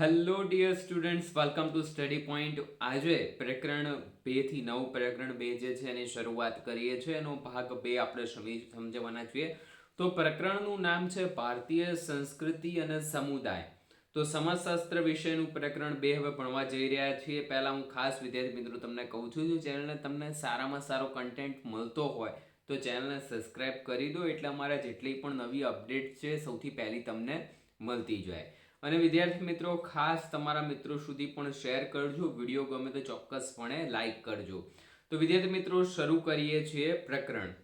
Hello dear students welcome to study point આજે પ્રકરણ બેથી નવ પ્રકરણ બે જે છે એની શરૂઆત કરીએ છીએ. એનો ભાગ બે આપણે સમી- સમજવાના છીએ. તો પ્રકરણનું નામ છે ભારતીય સંસ્કૃતિ અને સમુદાય. તો સમાજશાસ્ત્ર વિષયનું પ્રકરણ બે હવે ભણવા જઈ રહ્યા છીએ. પહેલાં હું ખાસ વિદ્યાર્થી મિત્રો તમને કહું છું, જો ચેનલને તમને સારામાં સારો કન્ટેન્ટ મળતો હોય, તો ચેનલને સબસ્ક્રાઇબ કરી દો. એટલે અમારા જેટલી પણ નવી અપડેટ છે, સૌથી પહેલી તમને મળતી જાય. અને વિદ્યાર્થી મિત્રો, ખાસ તમારા મિત્રો સુધી પણ શેર કરજો. વીડિયો ગમે તો ચોક્કસપણે લાઈક કરજો. તો વિદ્યાર્થી મિત્રો, શરૂ કરીએ છીએ પ્રકરણ.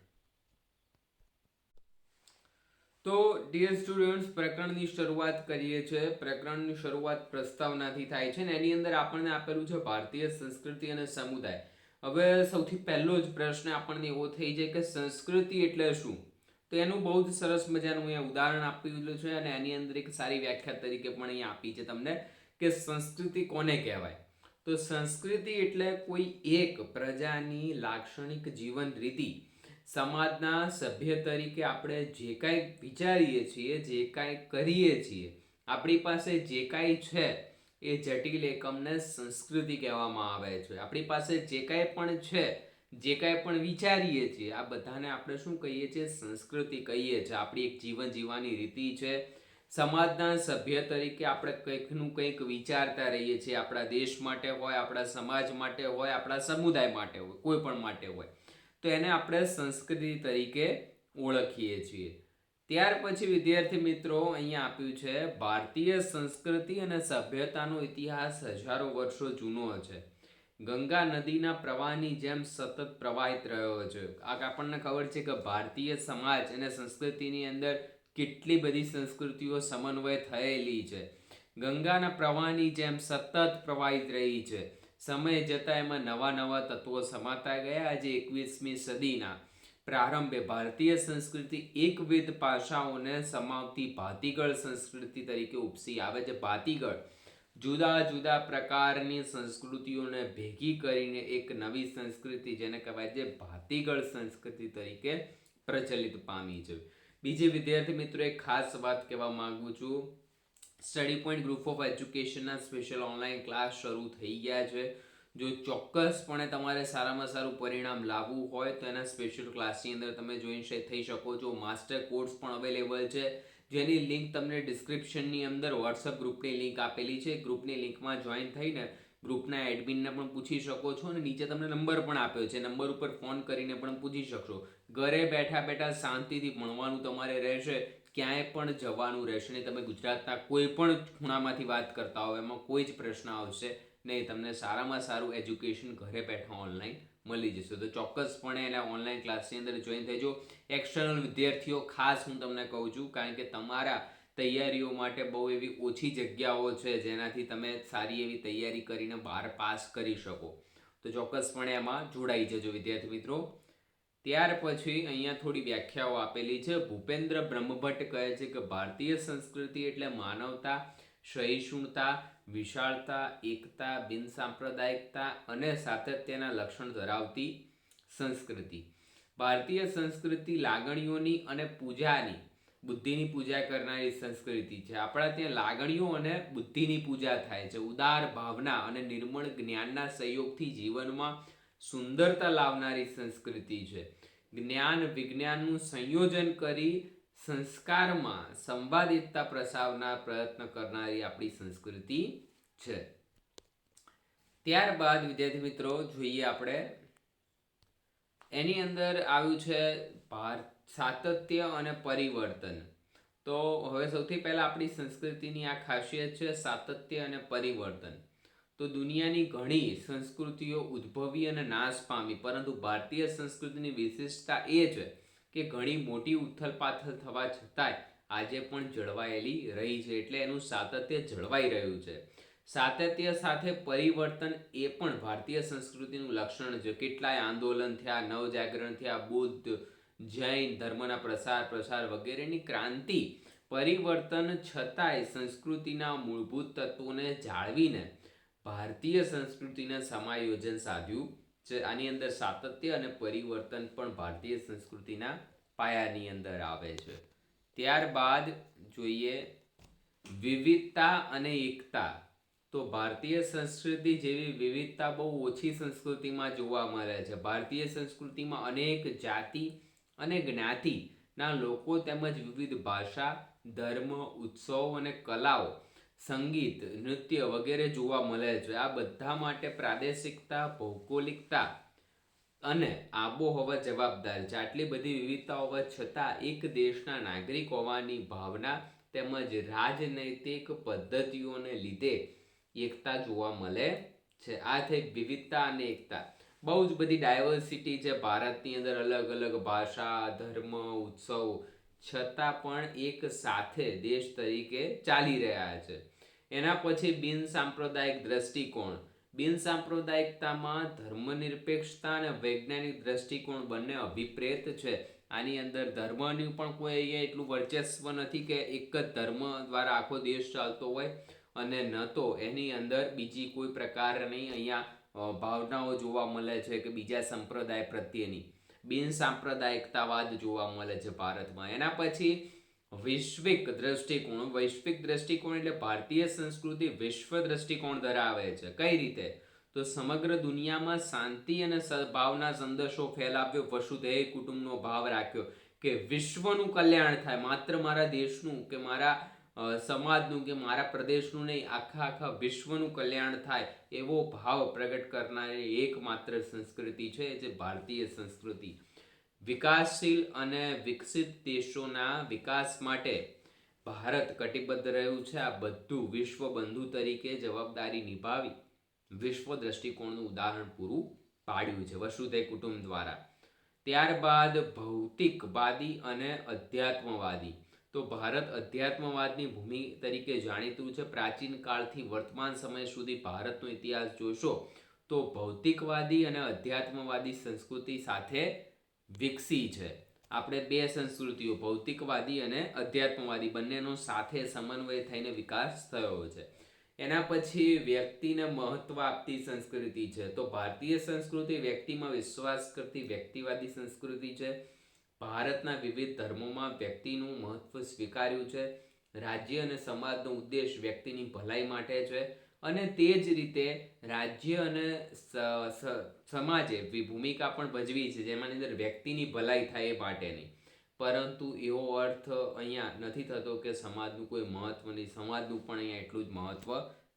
તો ડિયર સ્ટુડન્ટ્સ પ્રકરણની શરૂઆત કરીએ છીએ. પ્રકરણની શરૂઆત પ્રસ્તાવનાથી થાય છે ને એની અંદર આપણને આપેલું છે ભારતીય સંસ્કૃતિ અને સમુદાય. હવે સૌથી પહેલો જ પ્રશ્ન આપણને એવો થઈ જાય કે સંસ્કૃતિ એટલે શું? તો એનું બહુ જ સરસ મજાનું અહીંયા ઉદાહરણ આપેલું છે અને એની અંદર એક સારી વ્યાખ્યા તરીકે પણ અહીંયા આપી છે તમને કે સંસ્કૃતિ કોને કહેવાય? તો સંસ્કૃતિ એટલે કોઈ એક પ્રજાની લાક્ષણિક જીવન રીતિ. સમાજના સભ્ય તરીકે આપણે જે કાંઈ વિચારીએ છીએ, જે કાંઈ કરીએ છીએ, આપણી પાસે જે કાંઈ છે એ જટિલ એકમને સંસ્કૃતિ કહેવામાં આવે છે. આપણી પાસે જે કાંઈ પણ છે જે કાંઈ પણ વિચારીએ છીએ, આ બધાને આપણે શું કહીએ છીએ? સંસ્કૃતિ કહીએ છીએ. આપણી એક જીવન જીવવાની રીતિ છે. સમાજના સભ્ય તરીકે આપણે કંઈકનું કંઈક વિચારતા રહીએ છીએ. આપણા દેશ માટે હોય, આપણા સમાજ માટે હોય, આપણા સમુદાય માટે હોય, કોઈ પણ માટે હોય. તો એને આપણે સંસ્કૃતિ તરીકે ઓળખીએ છીએ. ત્યાર પછી વિદ્યાર્થી મિત્રો, અહીંયા આપ્યું છે, ભારતીય સંસ્કૃતિ અને સભ્યતાનો ઇતિહાસ હજારો વર્ષો જૂનો છે. ગંગા નદીના પ્રવાહની જેમ સતત પ્રવાહિત રહ્યો છે આ આપણને ખબર છે કે ભારતીય સમાજ અને સંસ્કૃતિની અંદર કેટલી બધી સંસ્કૃતિઓ સમન્વય થયેલી છે. ગંગાના પ્રવાહની જેમ સતત પ્રવાહિત રહી છે. સમય જતાં એમાં નવા નવા તત્વો સમાતા ગયા આજે એકવીસમી સદીના. પ્રારંભે ભારતીય સંસ્કૃતિ એકવિધ પાસાઓને સમાવતી ભાતીગળ સંસ્કૃતિ તરીકે ઉપસી આવે છે. ભાતીગળ જુદા જુદા પ્રકારની સંસ્કૃતિઓને ભેગી કરીને એક નવી સંસ્કૃતિ, જેને કહેવાય છે ભાતીગળ સંસ્કૃતિ તરીકે પ્રચલિત પામી છે. બીજી વિદ્યાર્થી મિત્રો, એક ખાસ વાત કહેવા માંગુ છું. સ્ટડી પોઈન્ટ ગ્રુપ ઓફ એજ્યુકેશનના સ્પેશિયલ ઓનલાઈન ક્લાસ શરૂ થઈ ગયા છે. જો ચોક્કસપણે તમારે સારામાં સારું પરિણામ લાવવું હોય, તો એના સ્પેશિયલ ક્લાસની અંદર તમે જોઈન થઈ શકો છો. માસ્ટર કોર્સ પણ અવેલેબલ છે. જેની લિંક તમને ડિસ્ક્રિપ્શનની અંદર વોટ્સઅપ ગ્રુપની લિંક આપેલી છે. ગ્રુપની લિંકમાં જોઈન થઈને ગ્રુપના એડમિનને પણ પૂછી શકો છો અને નીચે તમને નંબર પણ આપ્યો છે. નંબર ઉપર ફોન કરીને પણ પૂછી શકશો. ઘરે બેઠા બેઠા શાંતિથી ભણવાનું તમારે રહેશે, ક્યાંય પણ જવાનું રહેશે નહીં. તમે ગુજરાતના કોઈ પણ ખૂણામાંથી વાત કરતા હો, એમાં કોઈ જ પ્રશ્ન આવશે નહીં. તમને સારામાં સારું એજ્યુકેશન ઘરે બેઠા ઓનલાઈન મળી જશે. તો ચોક્કસપણે એના ઓનલાઈન ક્લાસની અંદર જોઈન થઈજો. એક્સટર્નલ વિદ્યાર્થીઓ, ખાસ હું તમને કહું છું, કારણ કે તમારા તૈયારીઓ માટે બહુ એવી ઓછી જગ્યાઓ છે, જેનાથી તમે સારી એવી તૈયારી કરીને બહાર પાસ કરી શકો. તો ચોક્કસપણે એમાં જોડાઈ જજો વિદ્યાર્થી મિત્રો. ત્યાર પછી અહીંયા થોડી વ્યાખ્યાઓ આપેલી છે. ભૂપેન્દ્ર બ્રહ્મભટ્ટ કહે છે કે, ભારતીય સંસ્કૃતિ એટલે માનવતા, સહિષ્ણુતા વિશાળતા, એકતા, બિનસાંપ્રદાયિકતા અને સાતત્યના લક્ષણ ધરાવતી સંસ્કૃતિ. ભારતીય સંસ્કૃતિ લાગણીઓની અને પૂજાની, બુદ્ધિની પૂજા કરનારી સંસ્કૃતિ છે. આપણા ત્યાં લાગણીઓ અને બુદ્ધિની પૂજા થાય છે. ઉદાર ભાવના અને નિર્મળ જ્ઞાનના સહયોગથી જીવનમાં સુંદરતા લાવનારી સંસ્કૃતિ છે. જ્ઞાન વિજ્ઞાનનું સંયોજન કરી સંસ્કારમાં સંવાદિતતા પ્રસાવના પ્રયત્ન કરનારી આપણી સંસ્કૃતિ છે. ત્યારબાદ, વિદ્યાર્થી મિત્રો, જોઈએ આપણે એની અંદર આવ્યું છે ભારત સાતત્ય અને પરિવર્તન. તો હવે સૌથી પહેલાં આપણી સંસ્કૃતિની આ ખાસિયત છે સાતત્ય અને પરિવર્તન. તો દુનિયાની ઘણી સંસ્કૃતિઓ ઉદ્ભવી અને નાશ પામી, પરંતુ ભારતીય સંસ્કૃતિની વિશિષ્ટતા એ છે કે ઘણી મોટી ઉથલપાથલ થવા છતાંય આજે પણ જળવાયેલી રહી છે એટલે એનું સાતત્ય જળવાઈ રહ્યું છે. સાતત્ય સાથે પરિવર્તન એ પણ ભારતીય સંસ્કૃતિનું લક્ષણ છે. કેટલાય આંદોલન થયા, નવજાગરણ થયા, બુદ્ધ, જૈન, ધર્મના પ્રસાર પ્રસાર વગેરેની ક્રાંતિ પરિવર્તન છતાંય સંસ્કૃતિના મૂળભૂત તત્વોને જાળવીને ભારતીય સંસ્કૃતિના સમાયોજન સાધ્યું. છે આની અંદર સાતત્ય અને પરિવર્તન પણ ભારતીય સંસ્કૃતિના પાયાની અંદર આવે છે. ત્યારબાદ જોઈએ વિવિધતા અને એકતા. તો ભારતીય સંસ્કૃતિ જેવી વિવિધતા બહુ ઓછી સંસ્કૃતિમાં જોવા મળે છે. ભારતીય સંસ્કૃતિમાં અનેક જાતિ અને જ્ઞાતિના લોકો તેમજ વિવિધ ભાષા, ધર્મ, ઉત્સવ અને કલાઓ સંગીત, નૃત્ય વગેરે જોવા મળે છે. આ બધા માટે પ્રાદેશિકતા, ભૌગોલિકતા અને આબોહવા જવાબદાર છે. આટલી બધી વિવિધતા હોવા છતાં એક દેશના નાગરિક હોવાની ભાવના તેમજ રાજનૈતિક પદ્ધતિઓને લીધે એકતા જોવા મળે છે. આ થઈ વિવિધતા અને એકતા. બહુ જ બધી ડાયવર્સિટી છે ભારતની અંદર, અલગ અલગ ભાષા, ધર્મ, ઉત્સવ. છતાં પણ એક સાથે દેશ તરીકે ચાલી રહ્યા છે. એના પછી બિન સાંપ્રદાયિક દ્રષ્ટિકોણ. બિન સાંપ્રદાયિકતામાં ધર્મનિરપેક્ષતા અને વૈજ્ઞાનિક દ્રષ્ટિકોણ બંને અભિપ્રેત છે. આની અંદર ધર્મનું પણ કોઈ અહીંયા એટલું વર્ચસ્વ નથી કે એક જ ધર્મ દ્વારા આખો દેશ ચાલતો હોય. અને ન તો એની અંદર બીજી કોઈ પ્રકારની અહીંયા ભાવનાઓ જોવા મળે છે કે બીજા સંપ્રદાય પ્રત્યેની. બિન સાંપ્રદાયિકતાવાદ જોવા મળે છે ભારતમાં. એના પછી વૈશ્વિક દ્રષ્ટિકોણ વૈશ્વિક દ્રષ્ટિકોણ એટલે ભારતીય સંસ્કૃતિ વિશ્વ દ્રષ્ટિકોણ ધરાવે છે. કઈ રીતે? તો સમગ્ર દુનિયામાં શાંતિ અને સદભાવના સંદેશો ફેલાવ્યો, વસુધૈવ કુટુંબનો ભાવ રાખ્યો કે વિશ્વનું કલ્યાણ થાય. માત્ર મારા દેશનું કે મારા સમાજનું કે મારા પ્રદેશનું નહીં, આખા આખા વિશ્વનું કલ્યાણ થાય એવો ભાવ પ્રગટ કરનારી એકમાત્ર સંસ્કૃતિ છે જે ભારતીય સંસ્કૃતિ વિકાસશીલ અને વિકસિત દેશોના વિકાસ માટે ભારત કટિબદ્ધ રહ્યું છે. આ બધું વિશ્વ બંધુ તરીકે જવાબદારી નિભાવી વિશ્વ દ્રષ્ટિકોણનું ઉદાહરણ પૂરું પાડ્યું છે વસુધૈવ કુટુંબ દ્વારા. ત્યારબાદ ભૌતિકવાદી અને અધ્યાત્મવાદી. તો ભારત અધ્યાત્મવાદની ભૂમિ તરીકે જાણીતું છે. પ્રાચીન કાળથી વર્તમાન સમય સુધી ભારતનો ઇતિહાસ જોશો તો ભૌતિકવાદી અને અધ્યાત્મવાદી સંસ્કૃતિ સાથે વિકસી છે. આપણે બે સંસ્કૃતિઓ, ભૌતિકવાદી અને અધ્યાત્મવાદી, બંનેનો સાથે સમન્વય થઈને વિકાસ થયો છે. એના પછી વ્યક્તિને મહત્વ આપતી સંસ્કૃતિ છે. તો ભારતીય સંસ્કૃતિ વ્યક્તિમાં વિશ્વાસ કરતી વ્યક્તિવાદી સંસ્કૃતિ છે. ભારતના વિવિધ ધર્મોમાં વ્યક્તિનું મહત્વ સ્વીકાર્યું છે. રાજ્ય અને સમાજનો ઉદ્દેશ વ્યક્તિની ભલાઈ માટે છે. અને તે જ રીતે રાજ્ય અને સમાજે ભૂમિકા પણ ભજવી છે, જેમાંની અંદર વ્યક્તિની ભલાઈ થાય એ માટેની. પરંતુ એવો અર્થ અહીંયા નથી થતો કે સમાજનું કોઈ મહત્વ નહીં. સમાજનું પણ અહીંયા એટલું જ મહત્વ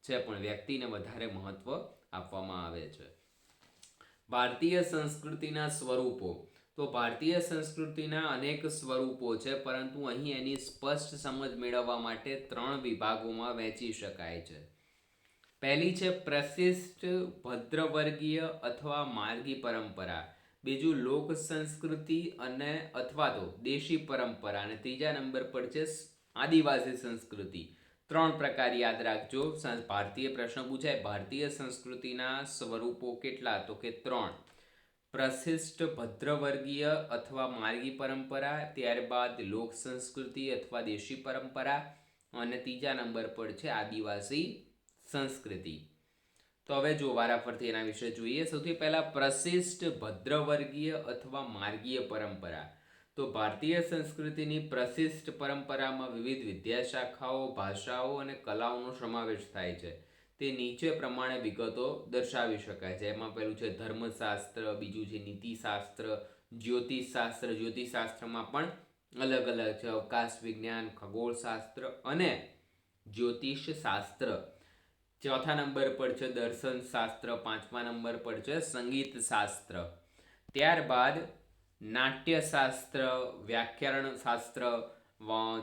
છે, પણ વ્યક્તિને વધારે મહત્વ આપવામાં આવે છે. ભારતીય સંસ્કૃતિના સ્વરૂપો. તો ભારતીય સંસ્કૃતિના અનેક સ્વરૂપો છે, પરંતુ અહીં એની સ્પષ્ટ સમજ મેળવવા માટે ત્રણ વિભાગોમાં વહેંચી શકાય છે. પહેલી છે પ્રશિષ્ટ ભદ્રવર્ગીય અથવા માર્ગી પરંપરા. બીજું લોક સંસ્કૃતિ અને અથવા તો દેશી પરંપરા. અને ત્રીજા નંબર પર છે આદિવાસી સંસ્કૃતિ. ત્રણ પ્રકાર યાદ રાખજો. ભારતીય પ્રશ્ન પૂછાય. ભારતીય સંસ્કૃતિના સ્વરૂપો કેટલા? તો કે ત્રણ. પ્રશિષ્ટ ભદ્રવર્ગીય અથવા માર્ગી પરંપરા, ત્યારબાદ લોક સંસ્કૃતિ અથવા દેશી પરંપરા, અને ત્રીજા નંબર પર છે આદિવાસી સંસ્કૃતિ. તો હવે જો વારાફરતી એના વિશે જોઈએ, સૌથી પહેલા પ્રશિષ્ટ ભદ્રવર્ગીય અથવા માર્ગીય પરંપરા. તો ભારતીય સંસ્કૃતિની પ્રશિષ્ટ પરંપરામાં વિવિધ વિદ્યાશાખાઓ, ભાષાઓ અને કલાઓનો સમાવેશ થાય છે. તે નીચે પ્રમાણે વિગતો દર્શાવી શકાય છે. એમાં પહેલું છે ધર્મશાસ્ત્ર, બીજું છે નીતિશાસ્ત્ર, જ્યોતિષશાસ્ત્ર. જ્યોતિષશાસ્ત્રમાં પણ અલગ અલગ છે. અવકાશ વિજ્ઞાન, ખગોળશાસ્ત્ર અને જ્યોતિષ શાસ્ત્ર ચોથા નંબર પર છે દર્શન શાસ્ત્ર, પાંચમા નંબર પર છે સંગીત શાસ્ત્ર. ત્યારબાદ નાટ્યશાસ્ત્ર વ્યાકરણ શાસ્ત્ર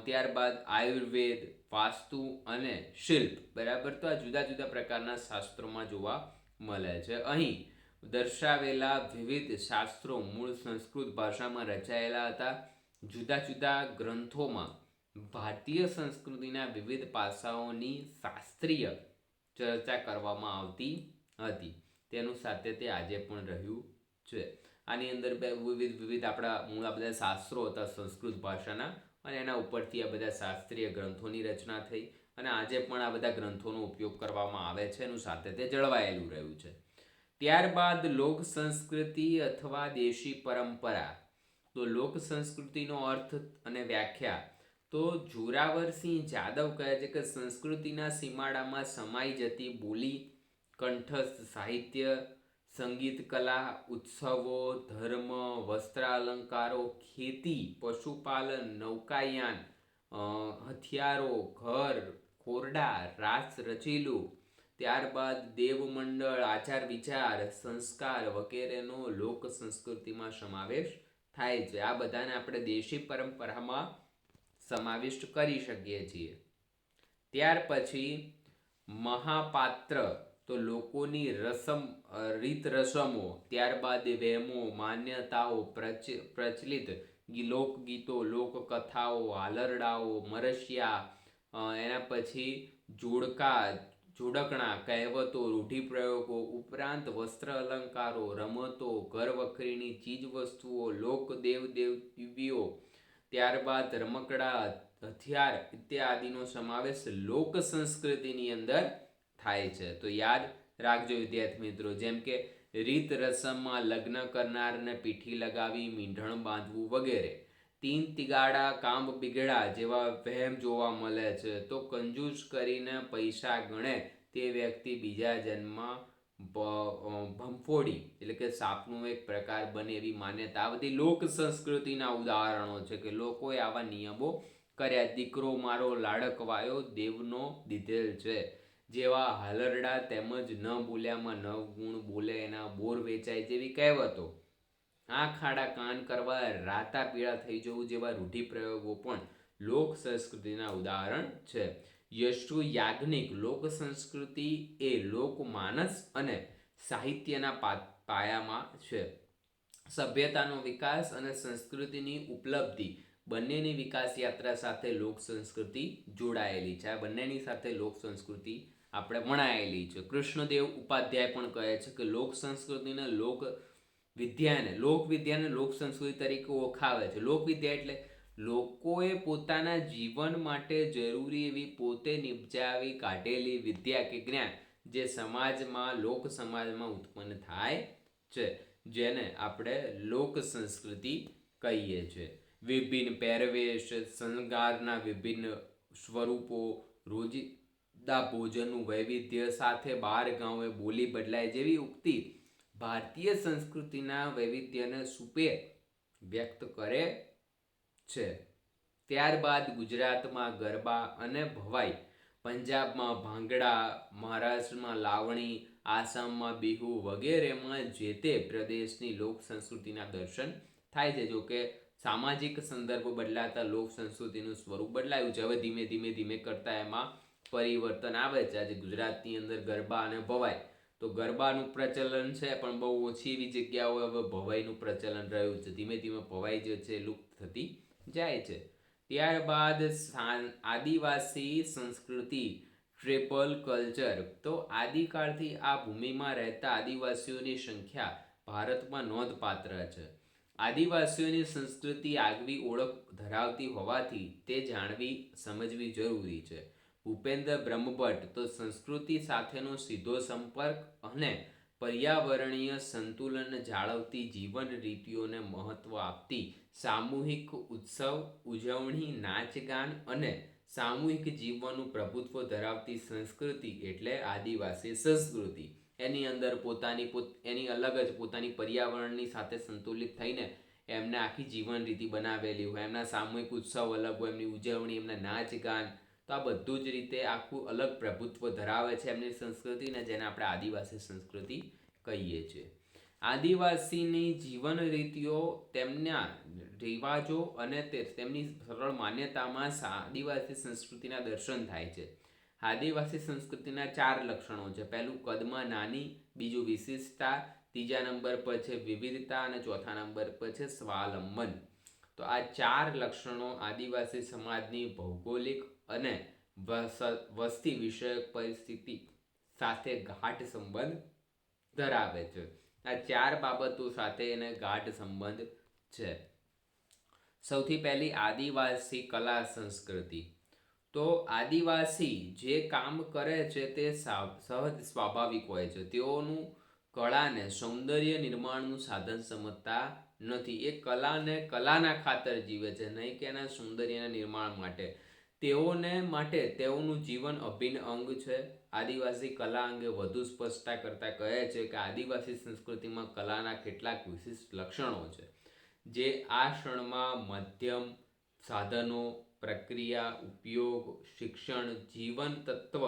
ત્યારબાદ આયુર્વેદ, વાસ્તુ અને શિલ્પ. બરાબર? તો આ જુદા જુદા પ્રકારના શાસ્ત્રોમાં જોવા મળે છે. અહીં દર્શાવેલા વિવિધ શાસ્ત્રો મૂળ સંસ્કૃત ભાષામાં રચાયેલા હતા. જુદા જુદા ગ્રંથોમાં ભારતીય સંસ્કૃતિના વિવિધ પાસાઓની શાસ્ત્રીય ચર્ચા કરવામાં આવતી હતી. તેનું સાતત્ય આજે પણ રહ્યું છે. આની અંદર બે વિવિધ વિવિધ આપણા મૂળ આ બધા શાસ્ત્રો હતા સંસ્કૃત ભાષાના અને એના ઉપરથી આ બધા શાસ્ત્રીય ગ્રંથોની રચના થઈ અને આજે પણ આ બધા ગ્રંથોનો ઉપયોગ કરવામાં આવે છે એનું સાતત્ય જળવાયેલું રહ્યું છે. ત્યારબાદ લોક સંસ્કૃતિ અથવા દેશી પરંપરા. તો લોક સંસ્કૃતિનો અર્થ અને વ્યાખ્યા તો જોરાવરસિંહ જાદવ કહે છે કે સંસ્કૃતિના સીમાડામાં સમાઈ જતી બોલી, કંઠસ્થ સાહિત્ય, સંગીત કલા, ઉત્સવો, ધર્મ, વસ્ત્રાલંકારો, ખેતી, પશુપાલન, નૌકાયાન હથિયારો, ઘર, ખોરડા, રાસ રચીલું. ત્યારબાદ દેવમંડળ, આચાર વિચાર, સંસ્કાર વગેરેનો લોક સંસ્કૃતિમાં સમાવેશ થાય છે. આ બધાને આપણે દેશી પરંપરામાં સમાવિષ્ટ કરી શકીએ છીએ. ત્યાર પછી મહાપાત્ર, તો લોકોની રસમ રીત રસમો ત્યારબાદ વહેમો માન્યતાઓ પ્રચ, પ્રચલિત લોકગીતો, લોકકથાઓ હાલરડાઓ મરસિયા એના પછી જોડકા, જોડકણા, કહેવતો, રૂઢિપ્રયોગો, ઉપરાંત વસ્ત્ર અલંકારો, રમતો ઘર વખરીની ચીજવસ્તુઓ લોક દેવ દેવીઓ ત્યારબાદ રમકડા, હથિયાર ઇત્યાદિનો સમાવેશ લોક સંસ્કૃતિની અંદર થાય છે. તો યાદ રાખજો વિદ્યાર્થી મિત્રો, જેમ કે રીત રસમમાં લગ્ન કરનારને પીઠી લગાવી, મીંઢણ બાંધવું વગેરે. તીન તિગાડા કામ બિગડા જેવા વહેમ જોવા મળે છે. તો કંજૂસ કરીને પૈસા ગણે તે વ્યક્તિ બીજા જન્મમાં ભંફોડી એટલે કે સાપનું એક પ્રકાર બને એવી માન્યતા બધી લોક સંસ્કૃતિના ઉદાહરણો છે કે લોકોએ આવા નિયમો કર્યા. દીકરો મારો લાડકવાયો દેવનો દીધેલ છે. જેવા હાલરડા તેમજ ન બોલ્યામાં નવ ગુણ બોલે એના બોર વેચાય જેવી કહેવતો. આંખ આડા કાન કરવા રાતા પીળા થઈ જવું જેવા રૂઢિપ્રયોગો પણ લોક સંસ્કૃતિના ઉદાહરણ છે. યશુ યાજ્ઞિક લોક સંસ્કૃતિ એ લોકમાનસ અને સાહિત્યના પાયામાં છે. સભ્યતાનો વિકાસ અને સંસ્કૃતિની ઉપલબ્ધિ. બંનેની વિકાસ યાત્રા સાથે લોક સંસ્કૃતિ જોડાયેલી છે. આ બંનેની સાથે લોક સંસ્કૃતિ આપણે વણાયેલી છે. કૃષ્ણદેવ ઉપાધ્યાય પણ કહે છે કે લોક સંસ્કૃતિને લોક વિદ્યાને લોકવિદ્યાને લોક સંસ્કૃતિ તરીકે ઓળખાવે છે. લોકવિદ્યા એટલે લોકોએ પોતાના જીવન માટે જરૂરી એવી પોતે નિપજાવી કાઢેલી વિદ્યા કે જ્ઞાન જે સમાજમાં, લોક સમાજમાં ઉત્પન્ન થાય છે, જેને આપણે લોક સંસ્કૃતિ કહીએ છીએ વિભિન્ન પહેરવેશ, શણગારના વિભિન્ન સ્વરૂપો, રોજિંદા ભોજનનું વૈવિધ્ય સાથે બાર ગાંવે બોલી બદલાય જેવી ઉક્તિ ભારતીય સંસ્કૃતિના વૈવિધ્યને સુપે વ્યક્ત કરે છે. ત્યારબાદ ગુજરાતમાં ગરબા અને ભવાઈ. પંજાબમાં ભાંગડા, મહારાષ્ટ્રમાં લાવણી, આસામમાં બિહુ વગેરેમાં જે તે પ્રદેશની લોક સંસ્કૃતિના દર્શન થાય છે. જો કે સામાજિક સંદર્ભ બદલાતા લોક સંસ્કૃતિનું સ્વરૂપ બદલાયું છે. હવે ધીમે ધીમે ધીમે કરતા એમાં પરિવર્તન આવે છે. આજે ગુજરાતની અંદર ગરબા અને ભવાઈ. તો ગરબાનું પ્રચલન છે, પણ બહુ ઓછી એવી જગ્યાઓએ હવે ભવાઈનું પ્રચલન રહ્યું છે. ધીમે ધીમે ભવાઈ જે છે લુપ્ત થતી જાય છે. ત્યારબાદ આદિવાસી સંસ્કૃતિ, ટ્રિપલ કલ્ચર. તો આદિકાળથી આ ભૂમિમાં રહેતા આદિવાસીઓની સંખ્યા ભારતમાં નોંધપાત્ર છે. આદિવાસીઓની સંસ્કૃતિ આગવી ઓળખ ધરાવતી હોવાથી તે જાણવી, સમજવી જરૂરી છે. ભૂપેન્દ્ર બ્રહ્મભટ્ટ તો સંસ્કૃતિ સાથેનો સીધો સંપર્ક અને પર્યાવરણીય સંતુલન જાળવતી જીવન રીતિઓને મહત્ત્વ આપતી સામૂહિક ઉત્સવ, ઉજવણી, નાચગાન અને સામૂહિક જીવનનું પ્રભુત્વ ધરાવતી સંસ્કૃતિ એટલે આદિવાસી સંસ્કૃતિ. એની અંદર પોતાની પોત, એની અલગ જ પોતાની પર્યાવરણની સાથે સંતુલિત થઈને એમને આખી જીવન રીતિ બનાવેલી હોય. એમના સામૂહિક ઉત્સવ અલગ હોય, એમની ઉજવણી, એમના નાચ ગાન તો આ બધું જ રીતે આખું અલગ પ્રભુત્વ ધરાવે છે એમની સંસ્કૃતિને જેને આપણે આદિવાસી સંસ્કૃતિ કહીએ છીએ. આદિવાસીની જીવન રીતિઓ, તેમના રિવાજો અને તેમની સરળ માન્યતામાં આદિવાસી સંસ્કૃતિના દર્શન થાય છે. આદિવાસી સંસ્કૃતિના ચાર લક્ષણો છે. પહેલું, કદમાં નાની, બીજું, વિશિષ્ટતા, ત્રીજા નંબર પર છે વિવિધતા અને ચોથા નંબર પર છે સ્વાવલંબન. તો આ ચાર લક્ષણો આદિવાસી સમાજની ભૌગોલિક અને વસ- વસ્તી વિષયક પરિસ્થિતિ સાથે ગાઢ સંબંધ ધરાવે છે. આ ચાર બાબતો સાથે એને ગાઢ સંબંધ છે. સૌથી પહેલી, આદિવાસી કલા સંસ્કૃતિ. તો આદિવાસી જે કામ કરે છે તે સહજ સ્વાભાવિક હોય છે. તેઓનું કળાને સૌંદર્ય નિર્માણનું સાધન સમજતા નથી. એ કલાને કલાના ખાતર જીવે છે, નહીં કે એના સૌંદર્યના નિર્માણ માટે. તેઓને માટે તેઓનું જીવન અભિન્ન અંગ છે. આદિવાસી કલા અંગે વધુ સ્પષ્ટતા કરતા કહે છે કે આદિવાસી સંસ્કૃતિમાં કલાના કેટલાક વિશિષ્ટ લક્ષણો છે, જે આ ક્ષણમાં મધ્યમ સાધનો, પ્રક્રિયા, ઉપયોગ, શિક્ષણ, જીવન તત્વ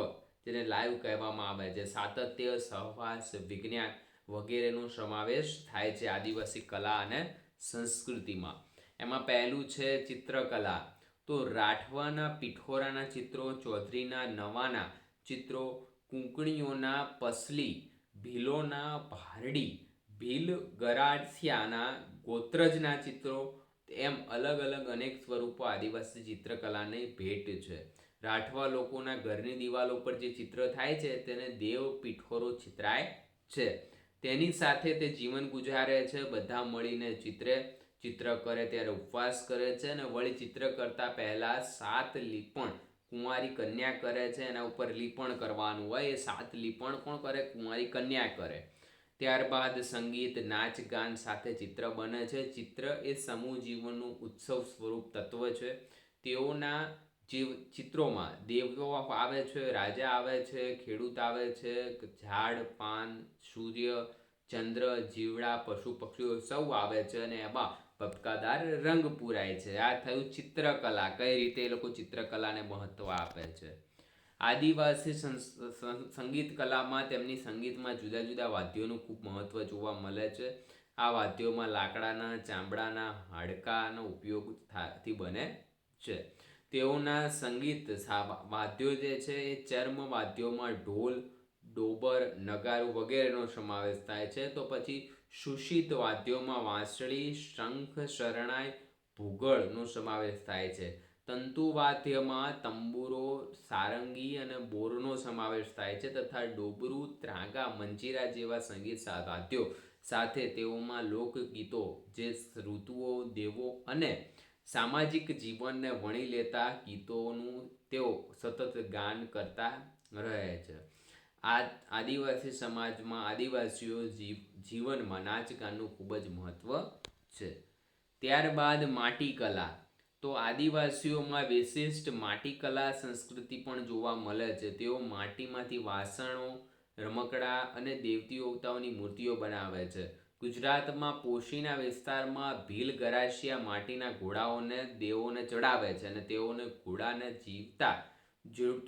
જેને લાઈવ કહેવામાં આવે છે, સાતત્ય, સહવાસ, વિજ્ઞાન વગેરેનો સમાવેશ થાય છે આદિવાસી કલા અને સંસ્કૃતિમાં. એમાં પહેલું છે ચિત્રકલા. તો રાઠવાના પિઠોરાના ચિત્રો, ચૌધરીના નવાના ચિત્રો, કુંકણીઓના પસલી, ભીલોના ભારડી, ભીલ ગરાસિયાના ગોત્રજના ચિત્રો, એમ અલગ અલગ અનેક સ્વરૂપો આદિવાસી ચિત્રકલાની ભેટ છે. રાઠવા લોકોના ઘરની દિવાલો પર જે ચિત્ર થાય છે, તેને દેવ પીઠોરો ચિત્રાય છે. તેની સાથે તે જીવન ગુજારે છે, બધા મળીને ચિત્રે ચિત્ર કરે ત્યારે ઉપવાસ કરે છે અને વળી ચિત્ર કરતા પહેલાં સાત લીપણ કુંવારી કન્યા કરે છે, એના ઉપર લીપણ કરવાનું હોય, એ સાત લીપણ કોણ કરે? કુંવારી કન્યા કરે. ત્યારબાદ સંગીત, નાચ, ગાન સાથે ચિત્ર બને છે. ચિત્ર એ સમૂહ જીવનનું ઉત્સવ સ્વરૂપ તત્વ છે. તેઓના જીવ, ચિત્રોમાં દેવો આવે છે, રાજા આવે છે, ખેડૂત આવે છે, ઝાડ, પાન, સૂર્ય, ચંદ્ર, જીવડા, પશુ પક્ષીઓ સૌ આવે છે અને એમાં ભપકાદાર રંગ પૂરાય છે. આ થયું ચિત્રકલા. કઈ રીતે એ લોકો ચિત્રકલાને મહત્વ આપે છે? આદિવાસી સંગીત કલામાં તેમની સંગીતમાં જુદા જુદા વાદ્યોનું ખૂબ મહત્ત્વ જોવા મળે છે. આ વાદ્યોમાં લાકડાના, ચામડાના, હાડકાનો ઉપયોગથી બને છે. તેઓના સંગીત વાદ્યો જે છે એ ચર્મ વાદ્યોમાં ઢોલ, ડોબર, નગારું વગેરેનો સમાવેશ થાય છે. તો પછી સુશીત વાદ્યોમાં વાંસળી, શંખ, શરણાઈ, ભૂગળનો સમાવેશ થાય છે. તંતુવાદ્યમાં તંબુરો, સારંગી અને બોરનો સમાવેશ થાય છે તથા ડોબરું, ત્રાગા, મંજીરા જેવા સંગીત વાદ્યો સાથે તેઓમાં લોકગીતો, જે ઋતુઓ, દેવો અને સામાજિક જીવનને વણી લેતા ગીતોનું તેઓ સતત ગાન કરતા રહે છે. આ આદિવાસી સમાજમાં આદિવાસીઓ જીવનમાં નાચગાનનું ખૂબ જ મહત્ત્વ છે. ત્યારબાદ માટી કલા. તો આદિવાસીઓમાં વિશિષ્ટ માટી કલા સંસ્કૃતિ પણ જોવા મળે છે. તેઓ માટીમાંથી વાસણો, રમકડા અને દેવતી દેવતાઓની મૂર્તિઓ બનાવે છે. ગુજરાતમાં પોશીના વિસ્તારમાં ભીલ ગરાશિયા માટીના ઘોડાઓને દેવોને ચડાવે છે અને તેઓને ઘોડાને જીવતા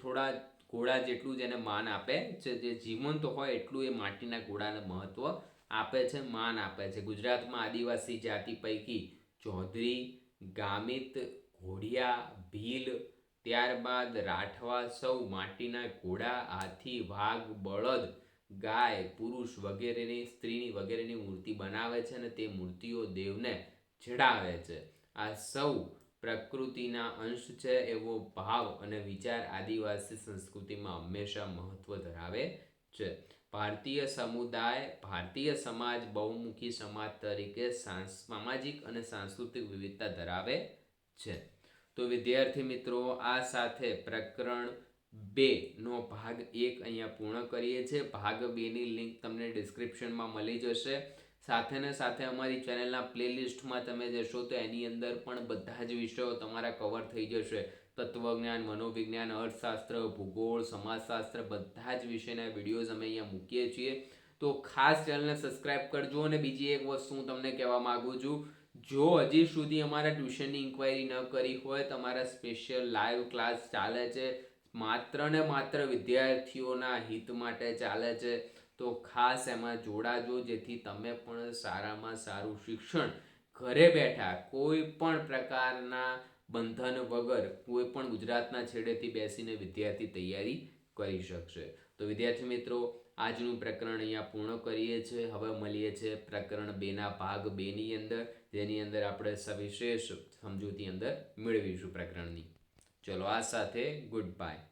થોડા ઘોડા જેટલું જ એને માન આપે છે, જે જીવંત હોય એટલું એ માટીના ઘોડાને મહત્ત્વ આપે છે, માન આપે છે. ગુજરાતમાં આદિવાસી જાતિ પૈકી ચૌધરી, ગામિત, ઘોડિયા, ભીલ, ત્યારબાદ રાઠવા સૌ માટીના ઘોડા, હાથી, વાઘ, બળદ, ગાય, પુરુષ વગેરેની, સ્ત્રીની વગેરેની મૂર્તિ બનાવે છે અને તે મૂર્તિઓ દેવને ચડાવે છે. આ સૌ પ્રકૃતિના અંશ છે એવો ભાવ અને વિચાર આદિવાસી સંસ્કૃતિમાં હંમેશા મહત્વ ધરાવે છે. ભારતીય સમુદાય, ભારતીય સમાજ, બહુમુખી સમાજ તરીકે સામાજિક અને સાંસ્કૃતિક વિવિધતા ધરાવે છે. તો વિદ્યાર્થી મિત્રો, આ સાથે પ્રકરણ બે નો ભાગ એક અહીંયા પૂર્ણ કરીએ છીએ. ભાગ બેની લિંક તમને ડિસ્ક્રિપ્શનમાં મળી જશે. સાથે ને સાથે અમારી ચેનલના પ્લેલિસ્ટમાં તમે જશો તો એની અંદર પણ બધા જ વિષયો તમારા કવર થઈ જશે. તત્વજ્ઞાન, મનોવિજ્ઞાન, અર્થશાસ્ત્ર, ભૂગોળ, સમાજશાસ્ત્ર, બધા જ વિષયના વિડીયોઝ અમે અહીંયા મૂકીએ છીએ. તો ખાસ ચેનલને સબસ્ક્રાઇબ કરજો અને બીજી એક વસ્તુ હું તમને કહેવા માગું છું. જો હજી સુધી અમારા ટ્યુશનની ઇન્ક્વાયરી ન કરી હોય, તમારા સ્પેશિયલ લાઈવ ક્લાસ ચાલે છે. માત્ર ને માત્ર વિદ્યાર્થીઓના હિત માટે ચાલે છે. તો ખાસ એમાં જોડાજો, જેથી તમે પણ સારામાં સારું શિક્ષણ ઘરે બેઠા કોઈ પણ પ્રકારના બંધન વગર કોઈ પણ ગુજરાતના છેડેથી બેસીને વિદ્યાર્થી તૈયારી કરી શકશે. તો વિદ્યાર્થી મિત્રો, આજનું પ્રકરણ અહીંયા પૂર્ણ કરીએ છીએ. હવે મળીએ છીએ પ્રકરણ બેના ભાગ બેની અંદર, જેની અંદર આપણે સવિશેષ સમજૂતી અંદર મેળવીશું પ્રકરણની. ચલો આ સાથે ગુડ બાય.